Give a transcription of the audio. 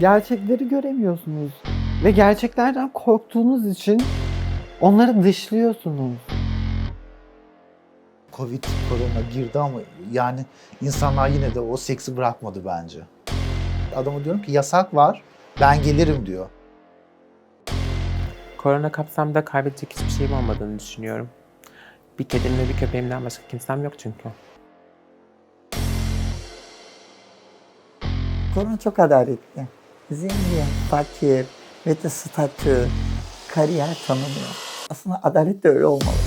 gerçekleri göremiyorsunuz. Ve gerçeklerden korktuğunuz için onları dışlıyorsunuz. Covid, korona girdi ama yani insanlar yine de o seksi bırakmadı bence. Adama diyorum ki yasak var, ben gelirim diyor. Korona kapsamında kaybedecek hiçbir şeyim olmadığını düşünüyorum. Bir kedim ve bir köpeğimden başka kimsem yok çünkü. Korona çok adaletli. Zengin, fakir ve de statü, kariyer tanımıyor. Aslında adalet de öyle olmalı.